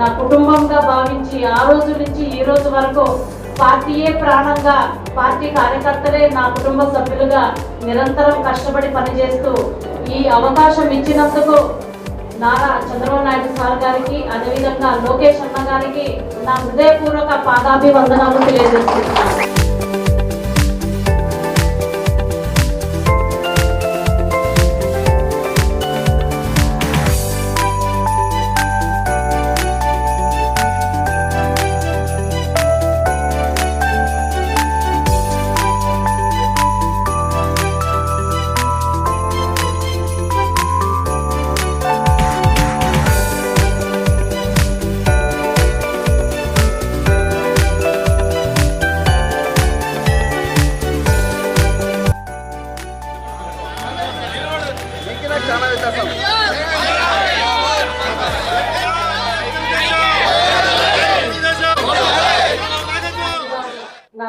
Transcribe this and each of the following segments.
నా కుటుంబంగా భావించి ఆ రోజు నుంచి ఈ రోజు వరకు పార్టీయే ప్రాణంగా పార్టీ కార్యకర్తలే నా కుటుంబ సభ్యులుగా నిరంతరం కష్టపడి పనిచేస్తూ ఈ అవకాశం ఇచ్చినందుకు నారా చంద్రబాబు నాయుడు సార్ గారికి అదేవిధంగా లోకేష్ అన్న గారికి నా హృదయపూర్వక పాదాభివందనాలు తెలియజేస్తున్నాను.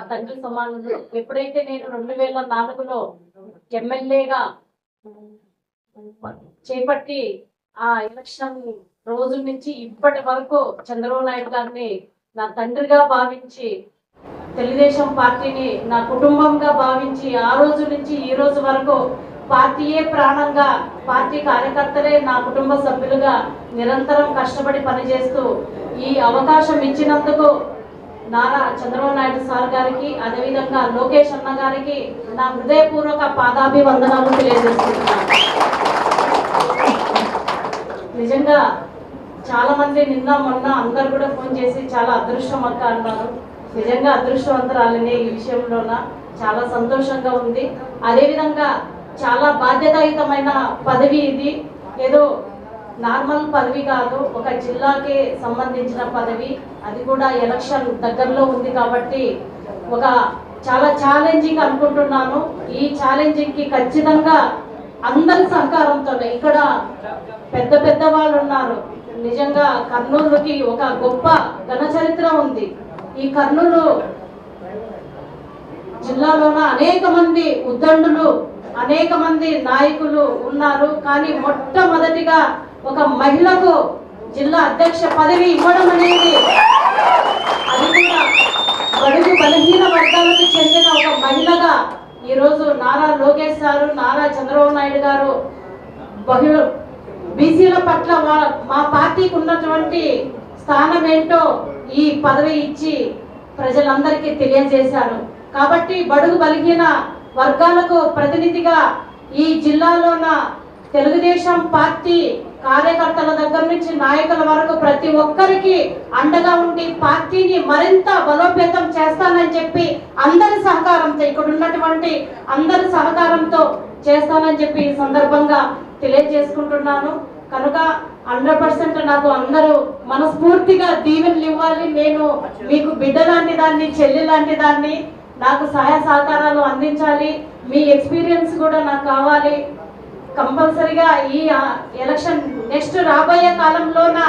తండ్రి సమానులు. ఎప్పుడైతే నేను రెండు వేల నాలుగులో ఎమ్మెల్యేగా చేపట్టి ఆ ఎలక్షన్ రోజు నుంచి ఇప్పటి వరకు చంద్రబాబు నాయుడు గారిని నా తండ్రిగా భావించి తెలుగుదేశం పార్టీని నా కుటుంబంగా భావించి ఆ రోజు నుంచి ఈ రోజు వరకు పార్టీయే ప్రాణంగా పార్టీ కార్యకర్తలే నా కుటుంబ సభ్యులుగా నిరంతరం కష్టపడి పనిచేస్తూ ఈ అవకాశం ఇచ్చినందుకు నారా చంద్రబాబు నాయుడు సార్ గారికి అదేవిధంగా లోకేష్ అన్న గారికి నా హృదయపూర్వక పాదాభివందనాలు తెలియజేస్తున్నాను. నిజంగా చాలా మంది నిన్న మొన్న అందరు కూడా ఫోన్ చేసి చాలా అదృష్టం అక్క అన్నారు. నిజంగా అదృష్టవంతరాలనే ఈ విషయంలోన చాలా సంతోషంగా ఉంది. అదేవిధంగా చాలా బాధ్యతాయుతమైన పదవి ఇది. ఏదో నార్మల్ పదవి కాదు ఒక జిల్లాకి సంబంధించిన పదవి. అది కూడా ఎలక్షన్ దగ్గరలో ఉంది కాబట్టి ఒక చాలా ఛాలెంజింగ్ అనుకుంటున్నాను. ఈ ఛాలెంజింగ్కి ఖచ్చితంగా అందరి సహకారంతోనే ఇక్కడ పెద్ద పెద్ద వాళ్ళు ఉన్నారు. నిజంగా కర్నూలుకి ఒక గొప్ప ఘన చరిత్ర ఉంది. ఈ కర్నూలు జిల్లాలోన అనేక మంది ఉద్దండులు అనేక మంది నాయకులు ఉన్నారు. కానీ మొట్టమొదటిగా ఒక మహిళకు జిల్లా అధ్యక్ష పదవి ఇవ్వడం అనేది అది కూడా బడుగు బలహీన వర్గాలకు చెందిన ఒక మహిళగా ఈరోజు నారా లోకేష్ గారు నారా చంద్రబాబు నాయుడు గారు బహుళ బీసీల పట్ల మా పార్టీకి ఉన్నటువంటి స్థానం ఏంటో ఈ పదవి ఇచ్చి ప్రజలందరికీ తెలియజేశారు. కాబట్టి బడుగు బలిగిన వర్గాలకు ప్రతినిధిగా ఈ జిల్లాలోన తెలుగుదేశం పార్టీ కార్యకర్తల దగ్గర నుంచి నాయకుల వరకు ప్రతి ఒక్కరికి అండగా ఉండి పార్టీని మరింత బలోపేతం చేస్తానని చెప్పి అందరి సహకారంతో ఇక్కడ ఉన్నటువంటి అందరి సహకారంతో చేస్తానని చెప్పి ఈ సందర్భంగా తెలియజేసుకుంటున్నాను. కనుక హండ్రెడ్ పర్సెంట్ నాకు అందరూ మనస్ఫూర్తిగా దీవెనలు ఇవ్వాలి. నేను మీకు బిడ్డ లాంటి దాన్ని చెల్లి లాంటి దాన్ని నాకు సహాయ సహకారాలు అందించాలి. మీ ఎక్స్పీరియన్స్ కూడా నాకు కావాలి. కంపల్సరిగా ఈ ఎలక్షన్ నెక్స్ట్ రాబోయే కాలంలోన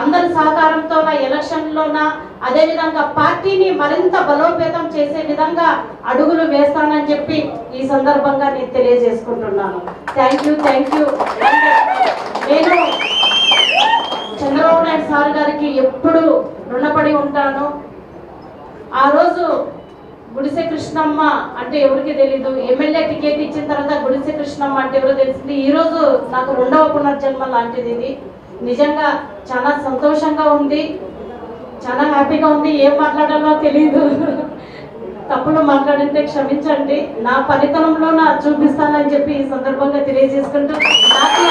అందరి సహకారంతోన ఎలక్షన్లోన అదేవిధంగా పార్టీని మరింత బలోపేతం చేసే విధంగా అడుగులు వేస్తానని చెప్పి ఈ సందర్భంగా నేను తెలియజేసుకుంటున్నాను. థ్యాంక్ యూ థ్యాంక్ యూ నేను చంద్రబాబు నాయుడు సార్ గారికి ఎప్పుడు రుణపడి ఉంటాను. ఆ రోజు గుడిసె కృష్ణమ్మ అంటే ఎవరికి తెలీదు ఎమ్మెల్యే టికెట్ ఇచ్చిన తర్వాత గుడిసె అంటే ఎవరో తెలిసింది. ఈ రోజు నాకు రెండవ పునర్జన్మ లాంటిది ఇది. నిజంగా చాలా సంతోషంగా ఉంది. చాలా హ్యాపీగా ఉంది. ఏం మాట్లాడాలో తెలియదు తప్పులు మాట్లాడింటే క్షమించండి. నా ఫలితనంలో నా చూపిస్తానని చెప్పి ఈ సందర్భంగా తెలియజేసుకుంటూ నాకు